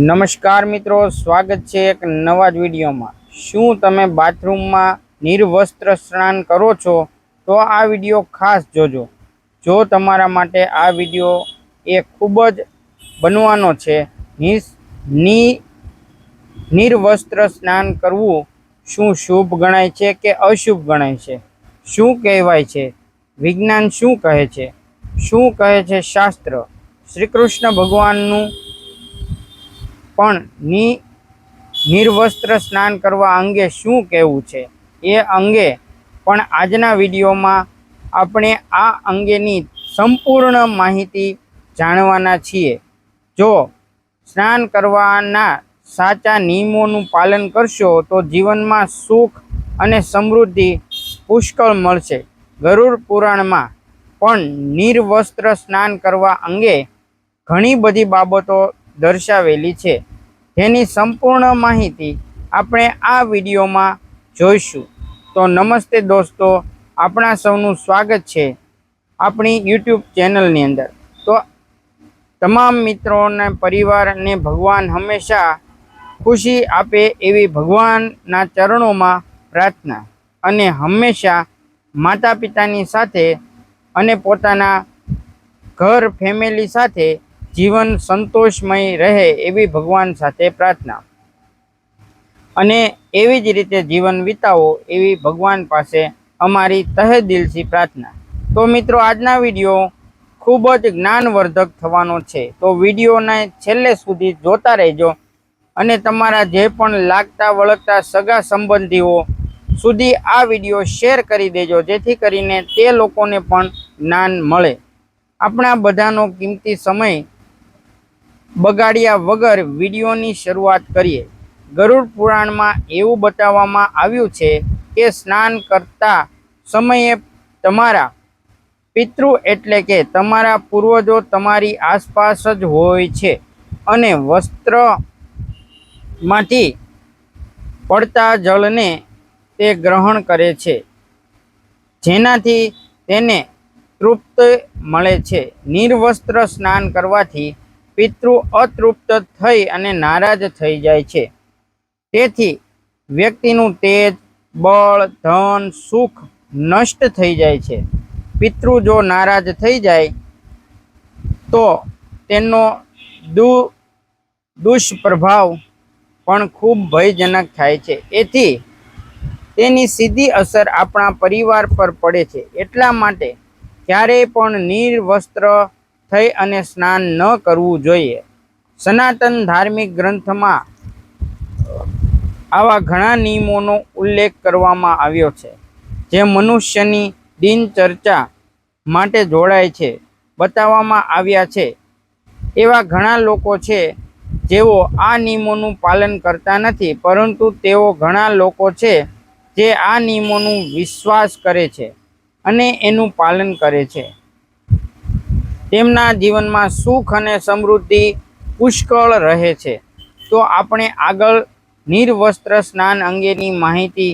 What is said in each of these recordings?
નમસ્કાર મિત્રો, સ્વાગત છે એક નવા જ વિડીયોમાં. શું તમે બાથરૂમમાં નિર્વસ્ત્ર સ્નાન કરો છો? તો આ વીડિયો ખાસ જોજો. જો તમારા માટે આ વીડિયો એ ખૂબ જ બનવાનો છે ની, નિર્વસ્ત્ર સ્નાન કરવું શું શુભ ગણાય છે કે અશુભ ગણાય છે? શું કહેવાય છે? વિજ્ઞાન શું કહે છે? શું કહે છે શાસ્ત્ર? શ્રી કૃષ્ણ ભગવાનનું પણ ની નિર્વસ્ત્ર સ્નાન કરવા અંગે શું કહેવું છે? એ અંગે પણ આજના વિડીયોમાં આપણે આ અંગેની સંપૂર્ણ માહિતી જાણવાના છીએ. જો સ્નાન કરવાના સાચા નિયમોનું પાલન કરશો તો જીવનમાં સુખ અને સમૃદ્ધિ પુષ્કળ મળશે. ગરુડ પુરાણમાં પણ નિર્વસ્ત્ર સ્નાન કરવા અંગે ઘણી બધી બાબતો દર્શાવેલી છે. જેની સંપૂર્ણ માહિતી આપણે આ વિડીયોમાં જોઈશું. તો નમસ્તે દોસ્તો, આપણા સૌનું સ્વાગત છે આપણી યુટ્યુબ ચેનલની અંદર. તો તમામ મિત્રોને, પરિવારને ભગવાન હંમેશા ખુશી આપે એવી ભગવાનના ચરણોમાં પ્રાર્થના અને હંમેશા માતા પિતાની સાથે અને પોતાના ઘર, ફેમિલી સાથે જીવન સંતોષમય રહે એવી ભગવાન સાથે પ્રાર્થના. અને એવી જ રીતે જીવન વિતાવો એવી ભગવાન પાસે અમારી તહે દિલથી પ્રાર્થના. તો મિત્રો, આજના વીડિયો ખૂબ જ જ્ઞાનવર્ધક થવાનો છે. તો વિડીયોને છેલ્લે સુધી જોતા રહેજો અને તમારા જે પણ લાગતા વળગતા સગા સંબંધીઓ સુધી આ વીડિયો શેર કરી દેજો, જેથી કરીને તે લોકોને પણ જ્ઞાન મળે. આપણા બધાનો કિંમતી સમય બગાડ્યા વગર વિડીયોની શરૂઆત કરીએ. ગરુડ પુરાણમાં એવું બતાવવામાં આવ્યું છે કે સ્નાન કરતા સમયે તમારા પિતૃ એટલે કે તમારા પૂર્વજો તમારી આસપાસ જ હોય છે અને વસ્ત્રમાંથી પડતા જળને તે ગ્રહણ કરે છે, જેનાથી તેને તૃપ્ત મળે છે. નિર્વસ્ત્ર સ્નાન કરવાથી પિતૃ અતૃપ્ત થઈ અને નારાજ થઈ જાય છે. તેથી વ્યક્તિનું તેજ, બળ, ધન, સુખ નષ્ટ થઈ જાય છે. પિતૃ જો નારાજ થઈ જાય, તો તેનો દુ, દુષ્પ્રભાવ પણ ખૂબ ભયજનક થાય છે. એથી તેની સીધી અસર આપણા પરિવાર પર પડે છે. એટલા માટે ક્યારેય પણ નિર્વસ્ત્ર થઈ અને સ્નાન ન કરવું જોઈએ. સનાતન ધાર્મિક ગ્રંથમાં આવા ઘણા નિયમોનો ઉલ્લેખ કરવામાં આવ્યો છે, જે મનુષ્યની દિનચર્ચા માટે જોડાય છે, બતાવવામાં આવ્યા છે. એવા ઘણા લોકો છે, જેઓ આ નિયમોનું પાલન કરતા નથી, પરંતુ તેઓ ઘણા લોકો છે, જે આ નિયમોનું વિશ્વાસ કરે છે અને એનું પાલન કરે છે. તેમના જીવનમાં સુખ અને સમૃદ્ધિ પુષ્કળ રહે છે. તો આપણે આગળ નિર્વસ્ત્ર સ્નાન અંગેની માહિતી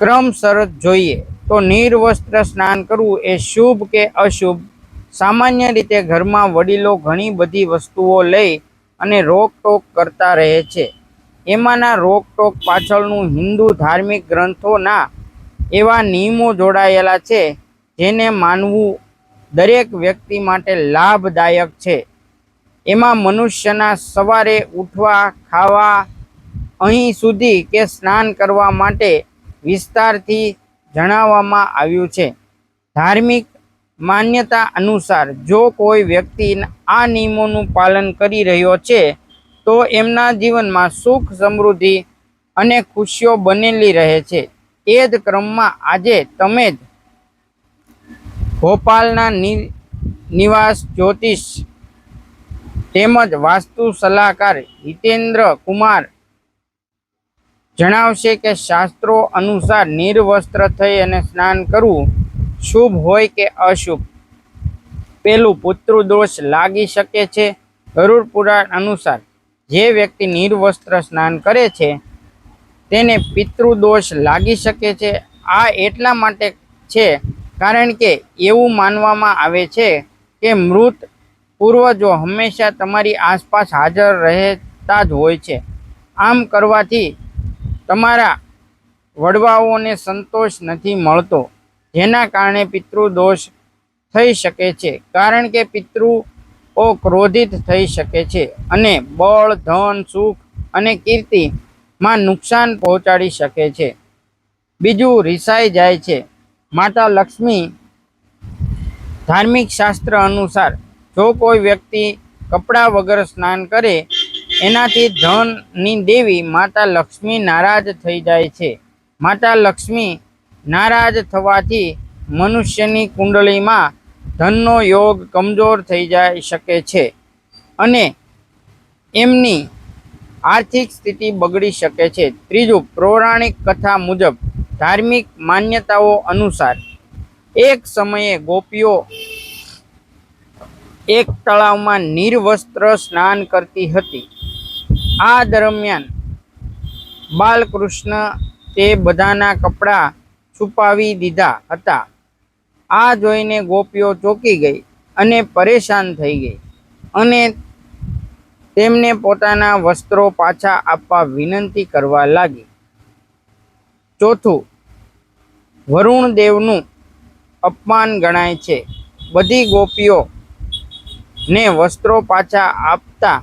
ક્રમસર જોઈએ. તો નિર્વસ્ત્ર સ્નાન કરવું એ શુભ કે અશુભ? સામાન્ય રીતે ઘરમાં વડીલો ઘણી બધી વસ્તુઓ લઈ અને રોકટોક કરતા રહે છે. એમાંના રોકટોક પાછળનું હિન્દુ ધાર્મિક ગ્રંથોના એવા નિયમો જોડાયેલા છે. જેને માનવું દરેક વ્યક્તિ માટે લાભદાયક છે. એમાં મનુષ્યના સવારે ઉઠવા, ખાવા, અહીં સુધી કે સ્નાન કરવા માટે વિસ્તારથી જણાવવામાં આવ્યું છે. ધાર્મિક માન્યતા અનુસાર જો કોઈ વ્યક્તિ આ નિયમોનું પાલન કરી રહ્યો છે, તો એમના જીવનમાં સુખ, સમૃદ્ધિ અને ખુશીઓ બનેલી રહે છે. એ જ ક્રમમાં આજે તમે જ ભોપાલના નિવાસ જ્યોતિષ તેમજ વાસ્તુ સલાહકાર હિતેન્દ્ર કુમાર જણાવશે કે શાસ્ત્રો અનુસાર નિર્વસ્ત્ર થઈ અને સ્નાન કરવું શુભ હોય કે અશુભ. પેલું પુત્ર દોષ લાગી શકે છે ગરુડ પુરાણ અનુસાર. જે વ્યક્તિ નિર્વસ્ત્ર સ્નાન કરે છે, તેને પિતૃદોષ લાગી શકે છે. આ એટલા માટે છે કારણ કે એવું માનવામાં આવે છે કે મૃત પૂર્વજો હંમેશા તમારી આસપાસ હાજર રહેતા જ હોય છે. આમ કરવાથી તમારા વડવાઓને સંતોષ નથી મળતો, જેના કારણે પિતૃદોષ થઈ શકે છે. કારણ કે પિતૃઓ ક્રોધિત થઈ શકે છે અને બળ, ધન, સુખ અને કીર્તિમાં નુકસાન પહોંચાડી શકે છે. બીજું રિસાઈ જાય છે. માતા લક્ષ્મી ધાર્મિક શાસ્ત્ર અનુસાર જો કોઈ વ્યક્તિ કપડાં વગર સ્નાન કરે, એનાથી ધનની દેવી માતા લક્ષ્મી નારાજ થઈ જાય છે. માતા લક્ષ્મી નારાજ થવાથી મનુષ્યની કુંડળીમાં ધનનો યોગ કમજોર થઈ જાય શકે છે અને એમની આર્થિક સ્થિતિ બગડી શકે છે. ત્રીજું, પૌરાણિક કથા મુજબ ધાર્મિક માન્યતાઓ અનુસાર એક સમયે ગોપીઓ એક તળાવમાં નિર્વસ્ત્ર સ્નાન કરતી હતી. આ દરમિયાન બાલકૃષ્ણ તે બધાના કપડાં છુપાવી દીધા હતા. આ જોઈને ગોપીઓ ચોંકી ગઈ અને પરેશાન થઈ ગઈ અને તેમને પોતાના વસ્ત્રો પાછા આપવા વિનંતી કરવા લાગી. ચોથું વરુણ દેવનું અપમાન ગણાય છે. બધી ગોપીઓ ને વસ્ત્રો પાછા આપતા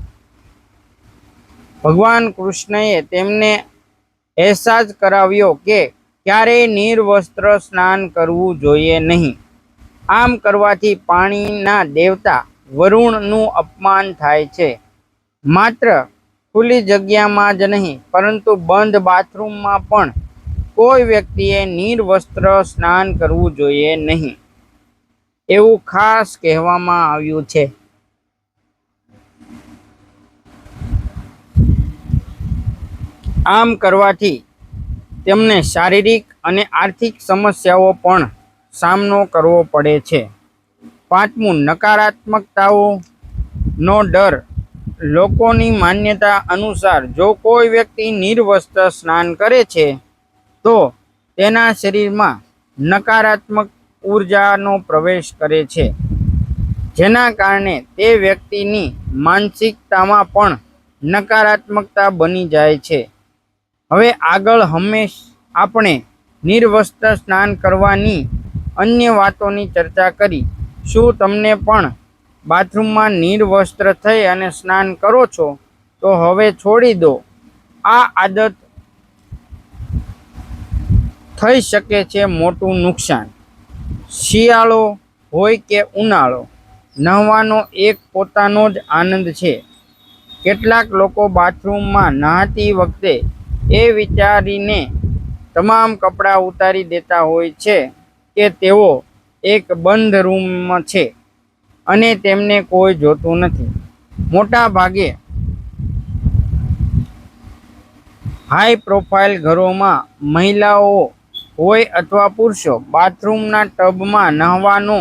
ભગવાન કૃષ્ણએ તેમને અહેસાસ કરાવ્યો કે ક્યારેય નિર્વસ્ત્ર સ્નાન કરવું જોઈએ નહીં. આમ કરવાથી પાણીના દેવતા વરુણનું અપમાન થાય છે. માત્ર ખુલ્લી જગ્યામાં જ નહીં, પરંતુ બંધ બાથરૂમમાં પણ કોઈ વ્યક્તિએ નિર્વસ્ત્ર સ્નાન કરવું જોઈએ નહીં. એવું ખાસ કહેવામાં આવ્યું છે. આમ કરવાથી તેમને શારીરિક અને આર્થિક સમસ્યાઓ પણ સામનો કરવો પડે છે. પાંચમું નકારાત્મકતાઓનો ડર. લોકોની માન્યતા અનુસાર જો કોઈ વ્યક્તિ નિર્વસ્ત્ર સ્નાન કરે છે તો તેના શરીરમાં નકારાત્મક ઉર્જાનો પ્રવેશ કરે છે. જેના કારણે તે વ્યક્તિની માનસિકતામાં પણ નકારાત્મકતા બની જાય છે. હવે આગળ હંમેશ આપણે નિર્વસ્ત્ર સ્નાન કરવાની અન્ય વાતોની ચર્ચા કરી. શું તમને પણ બાથરૂમમાં નિર્વસ્ત્ર થઈ અને સ્નાન કરો છો? તો હવે છોડી દો. આ આદત થઈ શકે છે મોટું નુકસાન. શિયાળો હોય કે ઉનાળો, નહાવાનો એક પોતાનો જ આનંદ છે. કેટલાક લોકો બાથરૂમમાં નહાતી વખતે એ વિચારીને તમામ કપડાં ઉતારી દેતા હોય છે કે તેઓ એક બંધ રૂમમાં છે અને તેમને કોઈ જોતું નથી. મોટા ભાગે હાઈ પ્રોફાઇલ ઘરોમાં મહિલાઓ હોય અથવા પુરુષો બાથરૂમના ટબમાં નહવાનો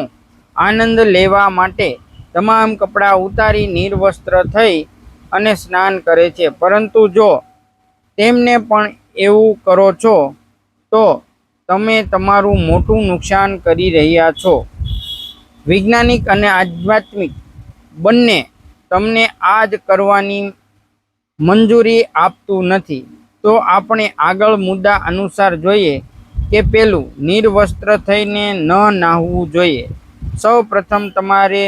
આનંદ લેવા માટે તમામ કપડાં ઉતારી નિર્વસ્ત્ર થઈ અને સ્નાન કરે છે. પરંતુ જો તેમને પણ એવું કરો છો, તો તમે તમારું મોટું નુકસાન કરી રહ્યા છો. વૈજ્ઞાનિક અને આધ્યાત્મિક બંને તમને આ જ કરવાની મંજૂરી આપતું નથી. તો આપણે આગળ મુદ્દા અનુસાર જોઈએ કે પેલું નિર્વસ્ત્ર થઈને ન નાહવું જોઈએ. સૌ પ્રથમ તમારે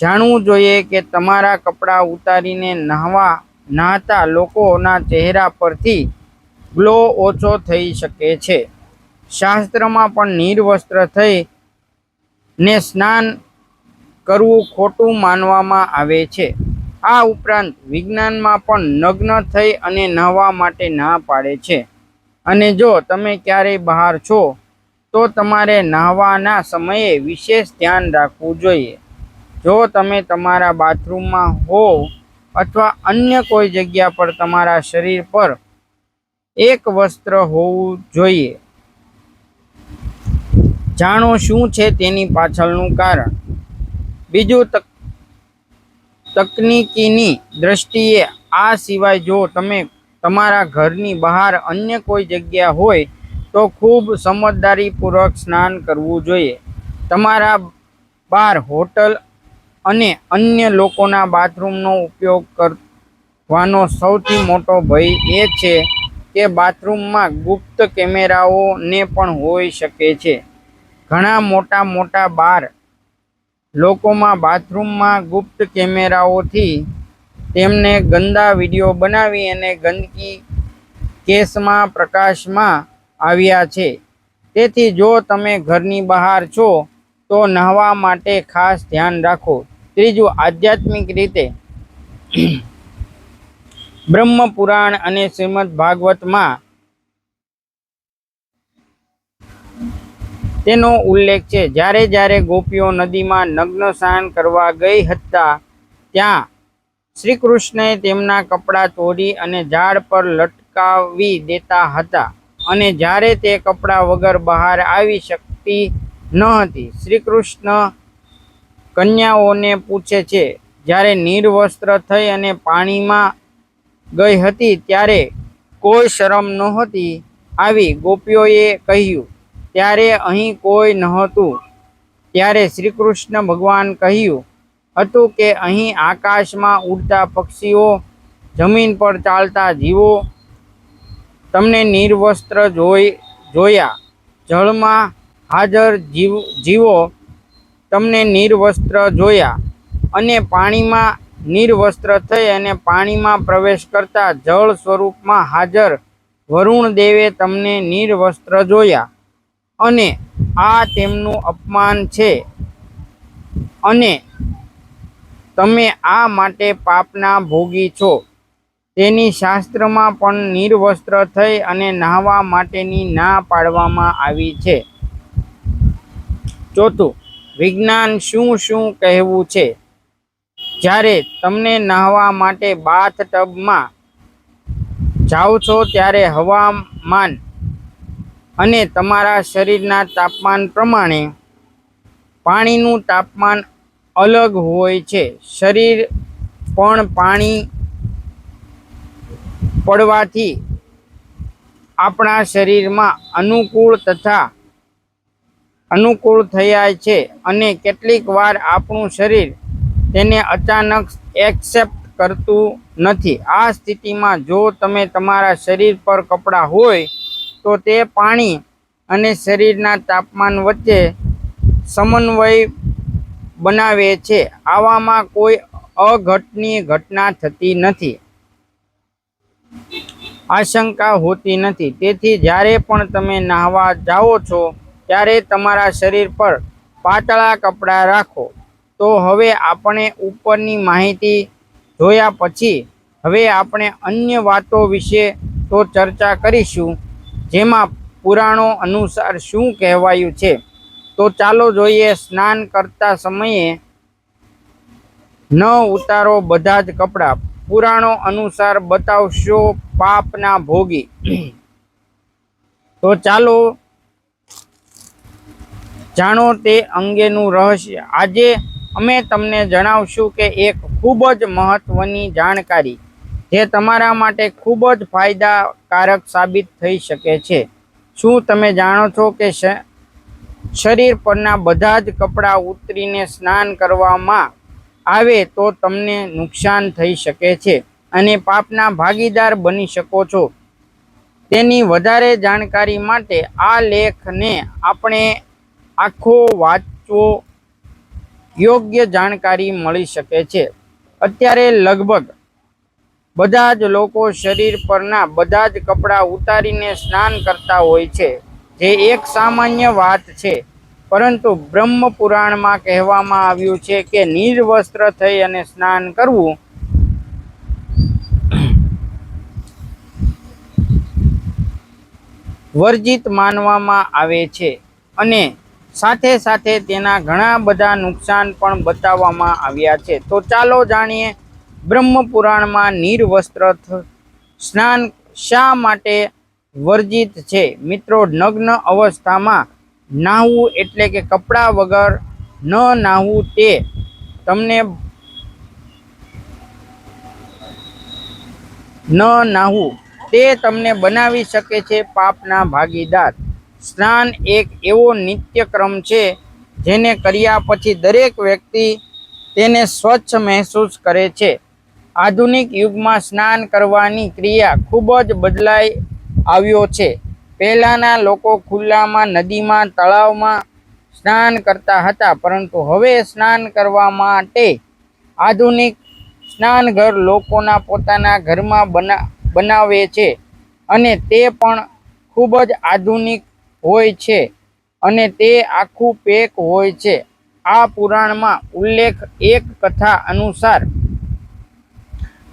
જાણવું જોઈએ કે તમારા કપડાં ઉતારીને નાહવા, નહાતા લોકોના ચહેરા પરથી ગ્લો ઓછો થઈ શકે છે. શાસ્ત્રમાં પણ નિર્વસ્ત્ર થઈ ને સ્નાન કરવું ખોટું માનવામાં આવે છે. આ ઉપરાંત વિજ્ઞાનમાં પણ નગ્ન થઈ અને નહાવા માટે ના પાડે છે. અને જો તમે ક્યારેય બહાર છો, તો તમારે નહાવાના સમયે વિશેષ ધ્યાન રાખવું જોઈએ. જો તમે તમારા બાથરૂમમાં હોવ અથવા અન્ય કોઈ જગ્યા પર તમારા શરીર પર એક વસ્ત્ર હોવું જોઈએ. જાણો શું છે તેની પાછળનું કારણ? બીજું તક, તકનિકીની દ્રષ્ટિએ આ સિવાય જો તમે તમારા ઘરની બહાર અન્ય કોઈ જગ્યા હોય તો ખૂબ સમજદારીપૂર્વક સ્નાન કરવું જોઈએ. તમારા બાર હોટલ અને અન્ય લોકોના બાથરૂમનો ઉપયોગ કરવાનો સૌથી મોટો ભય એ છે કે બાથરૂમમાં ગુપ્ત કેમેરાઓને પણ હોઈ શકે છે. ઘણા મોટા મોટા બાર લોકોમાં બાથરૂમમાં ગુપ્ત કેમેરાઓથી તેમને ગંદા વીડિયો બનાવી અને ગંદકી કેસમાં, પ્રકાશમાં આવ્યા છે. તેથી જો તમે ઘરની બહાર છો, તો નહાવા માટે ખાસ ધ્યાન રાખો. ત્રીજું, આધ્યાત્મિક રીતે બ્રહ્મપુરાણ અને શ્રીમદ ભાગવતમાં તેનો ઉલ્લેખ છે. જ્યારે જ્યારે ગોપીઓ નદીમાં નગ્ન સ્નાન કરવા ગઈ હતા, ત્યાં શ્રી કૃષ્ણએ તેમના કપડાં તોડી અને ઝાડ પર લટકાવી દેતા હતા અને જ્યારે તે કપડાં વગર બહાર આવી શકતી ન હતી શ્રી કૃષ્ણ કન્યાઓને પૂછે છે, જ્યારે નિર્વસ્ત્ર થઈ અને પાણીમાં ગઈ હતી, ત્યારે કોઈ શરમ નહોતી? આવી ગોપીઓએ કહ્યું, ત્યારે અહીં કોઈ નહોતું. ત્યારે શ્રી કૃષ્ણ ભગવાન કહ્યું હતું કે અહીં આકાશમાં ઉડતા પક્ષીઓ જમીન પર ચાલતા જીવો તમને નિર્વસ્ત્ર જોઈ, જોયા. જળમાં હાજર જીવ, જીવો તમને નિર્વસ્ત્ર જોયા અને પાણીમાં નિર્વસ્ત્ર થઈ અને પાણીમાં પ્રવેશ કરતા જળ સ્વરૂપમાં હાજર વરુણ દેવે તમને નિર્વસ્ત્ર જોયા. અને આ તેમનું અપમાન છે. અને તમે આ માટે પાપના ભોગી છો. તેની શાસ્ત્રમાં પણ નિર્વસ્ત્ર થઈ અને નહાવા માટેની ના પાડવામાં આવી છે. ચોથું, વિજ્ઞાન શું શું કહેવું છે? જ્યારે તમને નહાવા માટે બાથ ટબમાં જાઓ છો ત્યારે હવામાન અને તમારા શરીરના તાપમાન પ્રમાણે પાણીનું તાપમાન અલગ હોય છે. શરીર પણ પાણી પડવાથી આપણા શરીરમાં અનુકૂળ તથા અનુકૂળ થયા છે અને કેટલીક વાર આપણું શરીર તેને અચાનક એક્સેપ્ટ કરતું નથી. આ સ્થિતિમાં જો તમે તમારા શરીર પર કપડાં હોય, તો તે પાણી અને શરીરના તાપમાન વચ્ચે સમન્વય બનાવે છે. આવામાં કોઈ અઘટનીય ઘટના થતી નથી. આશંકા હોતી નથી. તેથી જ્યારે પણ તમે નાહવા જાઓ છો, ત્યારે તમારા શરીર પર પાતળા કપડાં રાખો. તો હવે આપણે ઉપરની માહિતી જોયા પછી, હવે આપણે અન્ય વાતો વિશે તો ચર્ચા કરીશું, જેમાં પુરાણો અનુસાર શું કહેવાયું છે. તો ચાલો જોઈએ સ્નાન કરતા સમયે ન ઉતારો બધા જ કપડાં. પુરાણો અનુસાર બતાવશો પાપના ભોગી. તો ચાલો જાણો તે અંગેનું રહસ્ય. આજે અમે તમને જણાવશું કે એક ખૂબ જ મહત્વની જાણકારી જે તમારા માટે ખૂબ જ ફાયદાકારક સાબિત થઈ શકે છે. શું તમે જાણો છો કે શરીર પરના બધા જ કપડાં ઉતરીને સ્નાન કરવામાં આવે તો તમને નુકસાન થઈ શકે છે અને પાપના ભાગીદાર બની શકો છો. તેની વધારે જાણકારી માટે આ લેખને આપણે આખો વાંચવો યોગ્ય જાણકારી મળી શકે છે. અત્યારે લગભગ બધા જ લોકો શરીર પરના બધા જ કપડાં ઉતારીને સ્નાન કરતા હોય છે. જે એક સામાન્ય વાત છે. પરંતુ બ્રહ્મ પુરાણમાં કહેવામાં આવ્યું છે કે નિર્વસ્ત્ર થઈ અને સ્નાન કરવું વર્જિત માનવામાં આવે છે અને સાથે સાથે તેના ઘણા બધા નુકસાન પણ બતાવવામાં આવ્યા છે. તો ચાલો જાણીએ બ્રહ્મ પુરાણમાં નિર્વસ્ત્ર સ્નાન શા માટે વર્જિત છે. મિત્રો, નગ્ન અવસ્થામાં નાહવું એટલે કે કપડાં વગર ન નાહવું તે તમને ન નાહવું, તે તમને બનાવી શકે છે પાપના ભાગીદાર. સ્નાન એક એવો નિત્યક્રમ છે જેને કર્યા પછી દરેક વ્યક્તિ તેને સ્વચ્છ મહેસૂસ કરે છે. આધુનિક યુગમાં સ્નાન કરવાની ક્રિયા ખૂબ જ બદલાઈ આવ્યો છે. પહેલાંના લોકો ખુલ્લામાં, નદીમાં, તળાવમાં સ્નાન કરતા હતા, પરંતુ હવે સ્નાન કરવા માટે આધુનિક સ્નાનઘર લોકોના પોતાના ઘરમાં બના, બનાવે છે અને તે પણ ખૂબ જ આધુનિક હોય છે અને તે આખું પેક હોય છે. આ પુરાણમાં ઉલ્લેખ એક કથા અનુસાર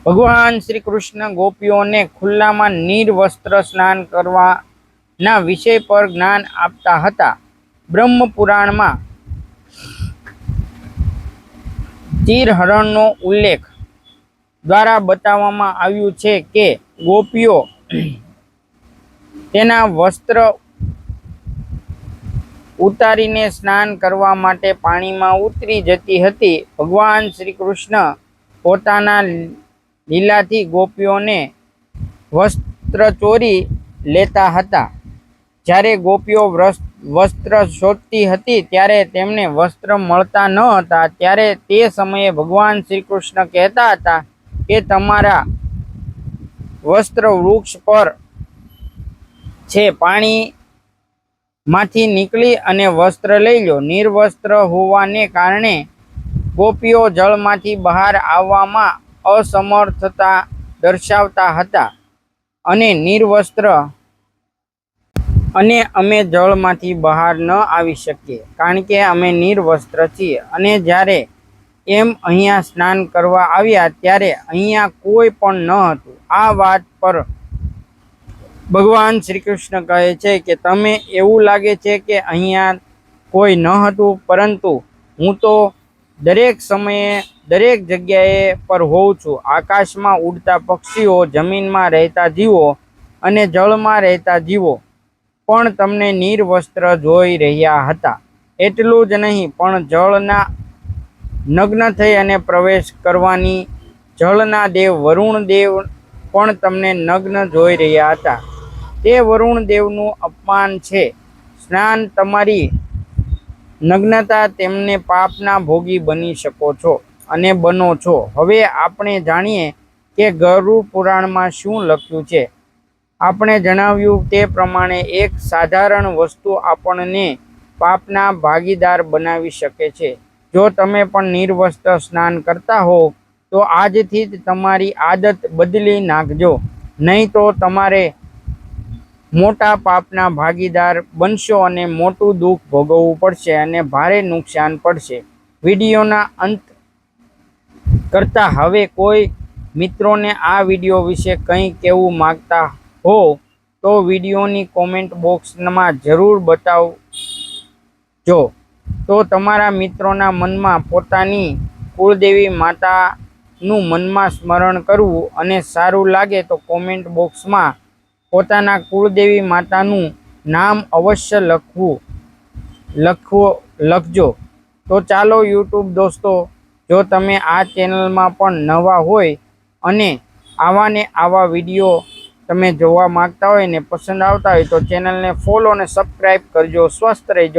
ભગવાન શ્રી કૃષ્ણ ગોપીઓને ખુલ્લામાં નિર્વસ્ત્ર સ્નાન કરવાના વિષય પર જ્ઞાન આપતા હતા. બ્રહ્મ પુરાણમાં ચીરહરણનો ઉલ્લેખ દ્વારા બતાવવામાં આવ્યું છે કે ગોપીઓ તેના વસ્ત્ર ઉતારીને સ્નાન કરવા માટે પાણીમાં ઉતરી જતી હતી. ભગવાન શ્રી કૃષ્ણ પોતાના લીલાથી ગોપીઓને વસ્ત્ર ચોરી લેતા હતા. જ્યારે ગોપીઓ વસ્ત્ર શોધતી હતી, ત્યારે તેમને વસ્ત્ર મળતા ન હતા. ત્યારે તે સમયે ભગવાન શ્રી કૃષ્ણ કહેતા હતા કે, તમારા વસ્ત્ર વૃક્ષ પર છે પાણી માંથી નીકળી અને વસ્ત્ર લઈ લો. નિર્વસ્ત્ર હોવાને કારણે ગોપીઓ જળમાંથી બહાર આવવામાં અસમર્થતા દર્શાવતા હતા અને નિર્વસ્ત્ર અને અમે જળમાંથી બહાર ન આવી શકીએ. કારણ કે અમે નિર્વસ્ત્ર છીએ. અને જ્યારે એમ અહીંયા સ્નાન કરવા આવ્યા, ત્યારે અહીંયા કોઈ પણ ન હતું. આ વાત પર ભગવાન શ્રી કૃષ્ણ કહે છે કે, તમે એવું લાગે છે કે અહીંયા કોઈ ન હતું, પરંતુ હું તો દરેક સમયે દરેક જગ્યાએ પર હોઉં છું. આકાશમાં ઉડતા પક્ષીઓ, જમીનમાં રહેતા જીવો અને જળમાં રહેતા જીવો પણ તમને નિર્વસ્ત્ર જોઈ રહ્યા હતા. એટલું જ નહીં, પણ જળના નગ્ન થઈ અને પ્રવેશ કરવાની જળના દેવ વરુણ દેવ પણ તમને નગ્ન જોઈ રહ્યા હતા. તે વરુણ દેવનું અપમાન છે. સ્નાન તમારી નગ્નતા તેમને પાપના ભોગી બની શકો છો અને બનો છો. હવે આપણે જાણીએ કે ગરુડ પુરાણમાં શું લખ્યું છે. આપણે જણાવ્યું તે પ્રમાણે એક સાધારણ વસ્તુ આપણને પાપના ભાગીદાર બનાવી શકે છે. જો તમે પણ નિર્વસ્ત્ર સ્નાન કરતા હો તો આજથી જ તમારી આદત બદલી નાખજો. નહીં તો તમારે મોટા પાપના ભાગીદાર બનશો અને મોટું દુઃખ ભોગવવું પડશે અને ભારે નુકસાન પડશે. વિડીયોના અંત કરતાં હવે કોઈ મિત્રોને આ વીડિયો વિશે કંઈ કહેવું માગતા હો, તો વિડીયોની કોમેન્ટ બોક્સમાં જરૂર બતાવજો. તો તમારા મિત્રોના મનમાં પોતાની કુળદેવી માતાનું મનમાં સ્મરણ કરવું અને સારું લાગે તો કોમેન્ટ બોક્સમાં પોતાના કુળદેવી માતાનું નામ અવશ્ય લખવું, લખવો, લખજો. તો ચાલો યુટ્યુબ દોસ્તો, જો તમે આ ચેનલમાં પણ નવા હોય અને આવા ને આવા વીડિયો તમે જોવા માગતા હોય ને પસંદ આવતા હોય તો ચેનલને ફોલો અને સબસ્ક્રાઈબ કરજો. સ્વસ્થ રહેજો.